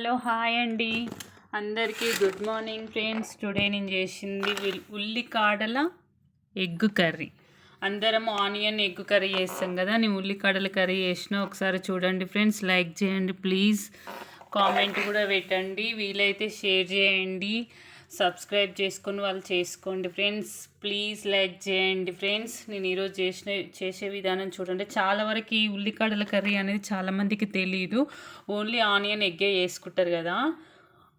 Hello hi అండి. అందరికీ good morning friends. Today నేను చేసింది ఉల్లికాడల ఎగ్ కర్రీ. అందరం ఆనియన్ ఎగ్ కర్రీ చేస్తాం కదా నేను ఉల్లికాడల కర్రీ చేసిన ఒకసారి చూడండి ఫ్రెండ్స్. లైక్ చేయండి ప్లీజ్. కామెంట్ కూడా పెట్టండి. వీలైతే షేర్ చేయండి. సబ్స్క్రైబ్ చేసుకొని వాళ్ళు చేసుకోండి ఫ్రెండ్స్. ప్లీజ్ లైక్ చేయండి ఫ్రెండ్స్. నేను ఈరోజు చేసిన చేసే విధానం చూడండి. చాలా వరకు ఈ ఉల్లికాడల కర్రీ అనేది చాలామందికి తెలియదు ఓన్లీ ఆనియన్ ఎగ్గే వేసుకుంటారు కదా.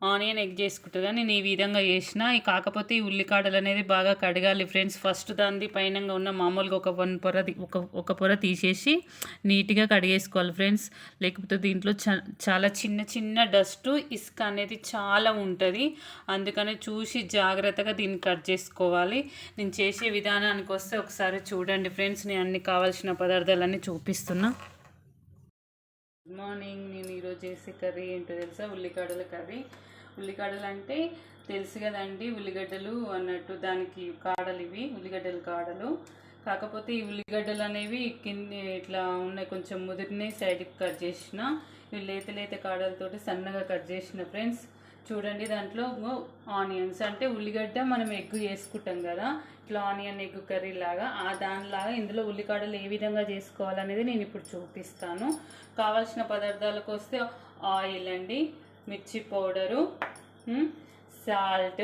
ఆనియన్ ఎగ్ చేసుకుంటుంది. నేను ఈ విధంగా చేసిన కాకపోతే ఈ ఉల్లికాడలు అనేది బాగా కడగాలి ఫ్రెండ్స్. ఫస్ట్ దాని పైన ఉన్న మామూలుగా ఒక వన్ పొర ఒక ఒక పొర తీసేసి నీట్గా కడిగేసుకోవాలి ఫ్రెండ్స్. లేకపోతే దీంట్లో చ- చాలా చిన్న చిన్న డస్ట్ ఇసుక అనేది చాలా ఉంటుంది. అందుకని చూసి జాగ్రత్తగా దీన్ని కట్ చేసుకోవాలి. నేను చేసే విధానానికి వస్తే ఒకసారి చూడండి ఫ్రెండ్స్. నేను అన్ని కావాల్సిన పదార్థాలన్నీ చూపిస్తున్నా. గుడ్ మార్నింగ్ నేను ఈరోజు చేసే కర్రీ ఏంటో తెలుసా? ఉల్లికాడల కర్రీ. ఉల్లిగడ్డలు అంటే తెలుసు కదండి ఉల్లిగడ్డలు అన్నట్టు దానికి కాడలు ఇవి ఉల్లిగడ్డలు కాడలు. కాకపోతే ఈ ఉల్లిగడ్డలు అనేవి కింద ఇట్లా ఉన్నాయి కొంచెం ముదిరిని సైడ్కి కట్ చేసిన ఇవి లేత లేత కాడలతోటి సన్నగా కట్ చేసిన ఫ్రెండ్స్. చూడండి దాంట్లో ఆనియన్స్ అంటే ఉల్లిగడ్డ మనం ఎగ్ చేసుకుంటాం కదా ఇట్లా ఆనియన్ ఎగ్ కర్రీ లాగా ఆ దానిలాగా ఇందులో ఉల్లికాడలు ఏ విధంగా చేసుకోవాలనేది నేను ఇప్పుడు చూపిస్తాను. కావాల్సిన పదార్థాలకు వస్తే ఆయిల్ అండి మిర్చి పౌడరు సాల్ట్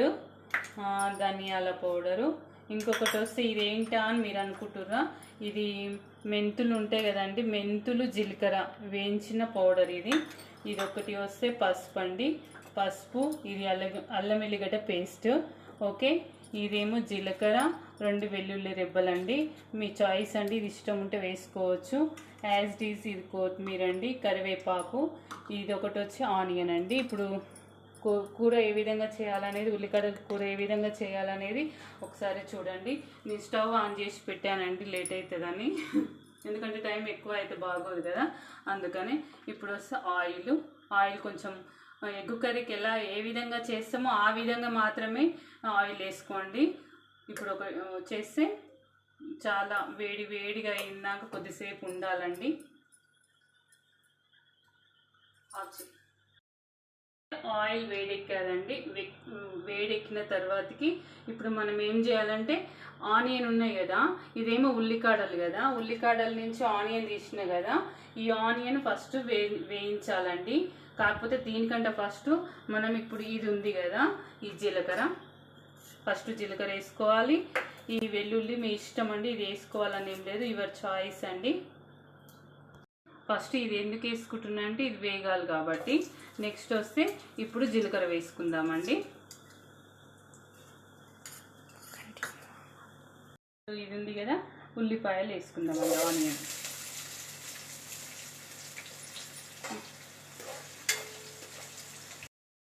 ధనియాల పౌడరు. ఇంకొకటి వస్తే ఇది అని మీరు అనుకుంటుర్రా? ఇది మెంతులు ఉంటాయి కదండి మెంతులు జీలకర్ర వేయించిన పౌడర్ ఇది. ఇది ఒకటి వస్తే పసుపు అండి. పసుపు ఇది అల్లం అల్లం ఎల్లిగడ్డ పేస్ట్. ఓకే? ఇదేమో జీలకర్ర రెండు వెల్లుల్లి రెబ్బలండి. మీ చాయిస్ అండి ఇది ఇష్టం ఉంటే వేసుకోవచ్చు. యాజ్ డీస్ ఇది కొత్తిమీర అండి కరివేపాకు. ఇది ఒకటి వచ్చి ఆనియన్ అండి. ఇప్పుడు కూ- కూర ఏ విధంగా చేయాలనేది ఉల్లిగడ్డ కూర ఏ విధంగా చేయాలనేది ఒకసారి చూడండి. నేను స్టవ్ ఆన్ చేసి పెట్టానండి లేట్ అవుతుందని ఎందుకంటే టైం ఎక్కువ అయితే బాగోదు కదా. అందుకని ఇప్పుడు వస్తే ఆయిల్. ఆయిల్ కొంచెం ఎగ్గు కర్రీకి ఎలా ఏ విధంగా చేస్తామో ఆ విధంగా మాత్రమే ఆయిల్ వేసుకోండి. ఇప్పుడు ఒక చేస్తే చాలా వేడి వేడిగా అయినాక కొద్దిసేపు ఉండాలండి. ఆయిల్ వేడెక్కాదండి వేడెక్కిన తర్వాతకి ఇప్పుడు మనం ఏం చేయాలంటే ఆనియన్ ఉన్నాయి కదా ఇదేమో ఉల్లికాడలు కదా ఉల్లికాడల నుంచి ఆనియన్ తీసిన కదా ఈ ఆనియన్ ఫస్ట్ వే వేయించాలండి. కాకపోతే దీనికంటే ఫస్ట్ మనం ఇప్పుడు ఇది ఉంది కదా ఈ జీలకర్ర. ఫస్ట్ జీలకర్ర వేసుకోవాలి. ఈ వెల్లుల్లి మీ ఇష్టం అండి ఇది వేసుకోవాలని ఏం లేదు యువర్ చాయిస్ అండి. ఫస్ట్ ఇది ఎందుకు వేసుకుంటున్నా అంటే ఇది వేగాలి కాబట్టి. నెక్స్ట్ వస్తే ఇప్పుడు జీలకర్ర వేసుకుందామండి. ఇది ఉంది కదా ఉల్లిపాయలు వేసుకుందామండి ఆనియన్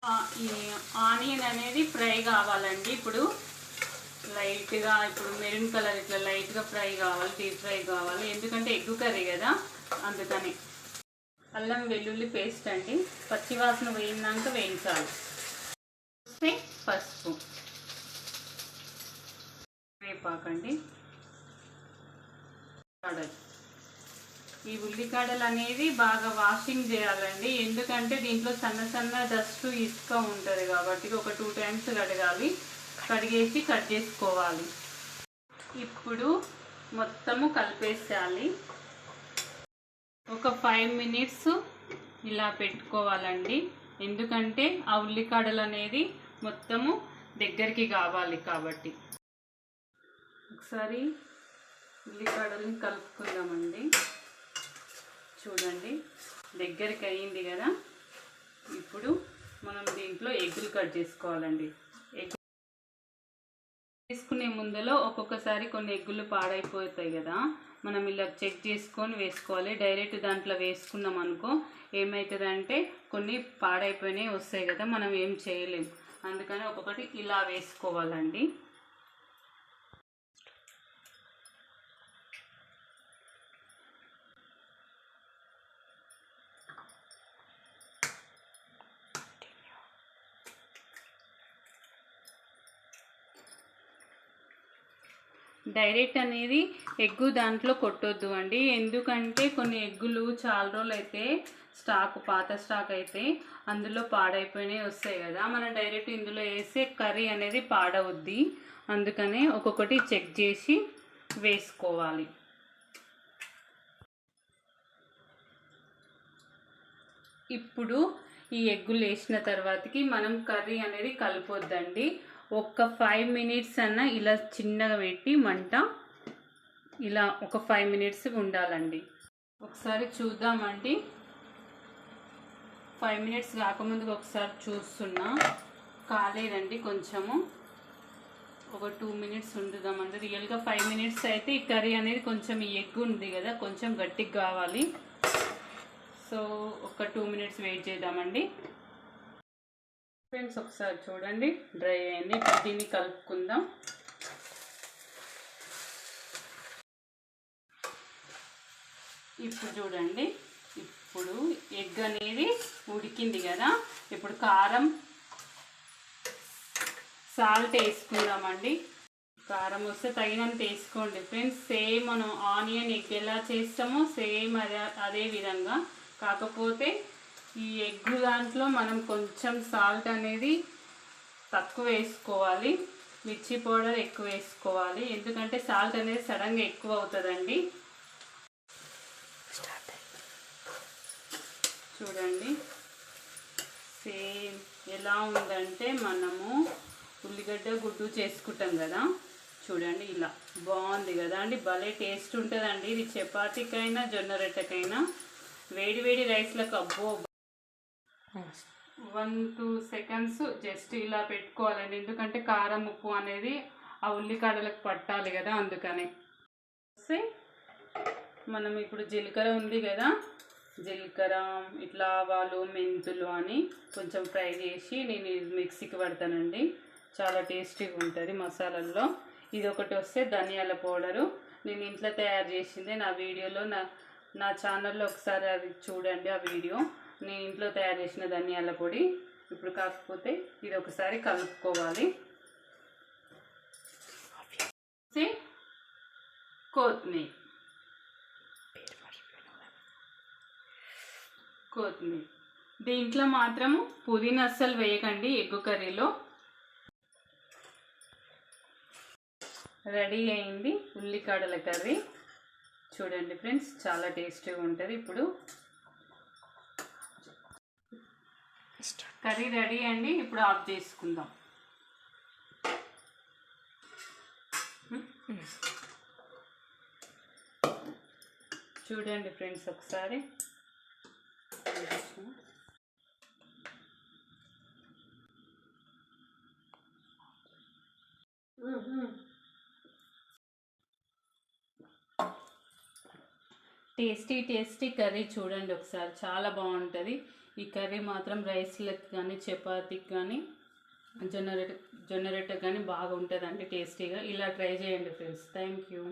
ఆ, ఈ ఆనియన్ అనేది ఫ్రై కావాలండి. ఇప్పుడు లైట్గా ఇప్పుడు మెరూన్ కలర్ ఇట్లా లైట్గా ఫ్రై కావాలి డీప్ ఫ్రై కావాలి. ఎందుకంటే ఎగ్ కర్రీ కదా అందుకని. అల్లం వెల్లుల్లి పేస్ట్ అండి. పచ్చివాసన వేయిందాక వేయించాలి. పసుపు. వేపాకండి కాడలు ఈ ఉల్లికాడలు అనేది బాగా వాషింగ్ చేయాలండి. ఎందుకంటే దీంట్లో సన్న సన్న డస్ట్ ఇసుక ఉంటుంది కాబట్టి ఒక టూ టైమ్స్ కడగాలి. కడిగేసి కట్ చేసుకోవాలి. ఇప్పుడు మొత్తము కలిపేసేయాలి. ఒక ఫైవ్ మినిట్స్ ఇలా పెట్టుకోవాలండి. ఎందుకంటే ఆ ఉల్లికాడలు అనేది మొత్తము దగ్గరికి కావాలి కాబట్టి. ఒకసారి ఉల్లికాడల్ని కలుపుకుందామండి. చూడండి. దగ్గరికి అయ్యింది కదా. ఇప్పుడు మనం దీంట్లో ఎగ్గులు కట్ చేసుకోవాలండి. ఎగ్ వేసుకునే ముందులో ఒక్కొక్కసారి కొన్ని ఎగ్గులు పాడైపోతాయి కదా. మనం ఇలా చెక్ చేసుకొని వేసుకోవాలి. డైరెక్ట్ దాంట్లో వేసుకున్నాం అనుకో ఏమవుతుందంటే కొన్ని పాడైపోయినాయి వస్తాయి కదా. మనం ఏం చేయలేం. అందుకని ఒక్కొక్కటి ఇలా వేసుకోవాలండి. డైరెక్ట్ అనేది ఎగ్గు దాంట్లో కొట్టొద్దు అండి. ఎందుకంటే కొన్ని ఎగ్గులు చాలా రోజులు అయితే స్టాక్ పాత స్టాక్ అయితే అందులో పాడైపోయినాయి వస్తాయి కదా. మనం డైరెక్ట్ ఇందులో వేస్తే కర్రీ అనేది పాడవద్ది. అందుకనే ఒక్కొక్కటి చెక్ చేసి వేసుకోవాలి. ఇప్పుడు ఈ ఎగ్గులు వేసిన తర్వాతకి మనం కర్రీ అనేది కలపొద్దండి. ఒక్క ఫైవ్ మినిట్స్ అన్న ఇలా చిన్నగా పెట్టి మంట ఇలా ఒక ఫైవ్ మినిట్స్ ఉండాలండి. ఒకసారి చూద్దామండి. ఫైవ్ మినిట్స్ రాకముందుకు ఒకసారి చూస్తున్నా. కాలేదండి కొంచెము. ఒక టూ మినిట్స్ ఉండుదామండి. రియల్గా ఫైవ్ మినిట్స్ అయితే ఈ కర్రీ అనేది కొంచెం ఈ ఎగ్ ఉంది కదా కొంచెం గట్టిగా కావాలి. సో ఒక టూ మినిట్స్ వెయిట్ చేద్దామండి. ఫ్రెండ్స్ ఒకసారి చూడండి. డ్రై అయింది. ఇప్పుడు దీన్ని కలుపుకుందాం. ఇప్పుడు చూడండి. ఇప్పుడు ఎగ్ అనేది ఉడికింది కదా. ఇప్పుడు కారం సాల్ట్ వేసుకుందామండి. కారం వస్తే తగినంత వేసుకోండి ఫ్రెండ్స్. సేమ్ మనం ఆనియన్ ఎగ్ ఎలా చేస్తామో సేమ్ అదే అదే విధంగా. కాకపోతే ఈ ఎగ్ దాంట్లో మనం కొంచెం సాల్ట్ అనేది తక్కువ వేసుకోవాలి. మిర్చి పౌడర్ ఎక్కువ వేసుకోవాలి. ఎందుకంటే సాల్ట్ అనేది సడన్గా ఎక్కువ అవుతుందండి. చూడండి. సేమ్ ఎలా ఉందంటే మనము ఉల్లిగడ్డ గుడ్డు చేసుకుంటాం కదా. చూడండి ఇలా బాగుంది కదా. అండి భలే టేస్ట్ ఉంటుందండి. ఇది చపాతీకైనా జొన్న రొట్టెకైనా వేడి వేడి రైస్లకు అబ్బో వన్ టూ సెకండ్స్ జస్ట్ ఇలా పెట్టుకోవాలండి. ఎందుకంటే కారం ఉప్పు అనేది ఆ ఉల్లికాడలకు పట్టాలి కదా అందుకని. వస్తే మనం ఇప్పుడు జీలకర్ర ఉంది కదా. జీలకర్ర ఇట్లా ఆవాలు మెంతులు అని కొంచెం ఫ్రై చేసి నేను మిక్సీకి పడతానండి. చాలా టేస్టీగా ఉంటుంది మసాలాల్లో. ఇది ఒకటి వస్తే ధనియాల పౌడరు. నేను ఇంట్లో తయారు చేసింది నా వీడియోలో. నా నా ఛానల్లో ఒకసారి అది చూడండి ఆ వీడియో. నేను ఇంట్లో తయారు చేసిన ధనియాల పొడి ఇప్పుడు కాకపోతే ఇది ఒకసారి కలుపుకోవాలి. కొత్తిమీర. కొత్తిమీర. దీంట్లో మాత్రము పుదీనా అస్సలు వేయకండి ఎగ్గు కర్రీలో. రెడీ అయింది ఉల్లికాడల కర్రీ. చూడండి ఫ్రెండ్స్ చాలా టేస్టీగా ఉంటుంది. ఇప్పుడు కర్రీ రెడీ అండి ఇప్పుడు ఆఫ్ చేసుకుందాం. చూడండి ఫ్రెండ్స్ ఒకసారి. టేస్టీ టేస్టీ కర్రీ చూడండి ఒకసారి. చాలా బాగుంటుంది. ఈ కర్రీ మాత్రం రైస్లకు కానీ చపాతీకి కానీ జొన్న రొట్టె జొన్న రొట్టెకి కానీ బాగుంటుందండి టేస్టీగా. ఇలా ట్రై చేయండి ఫ్రెండ్స్. Thank you.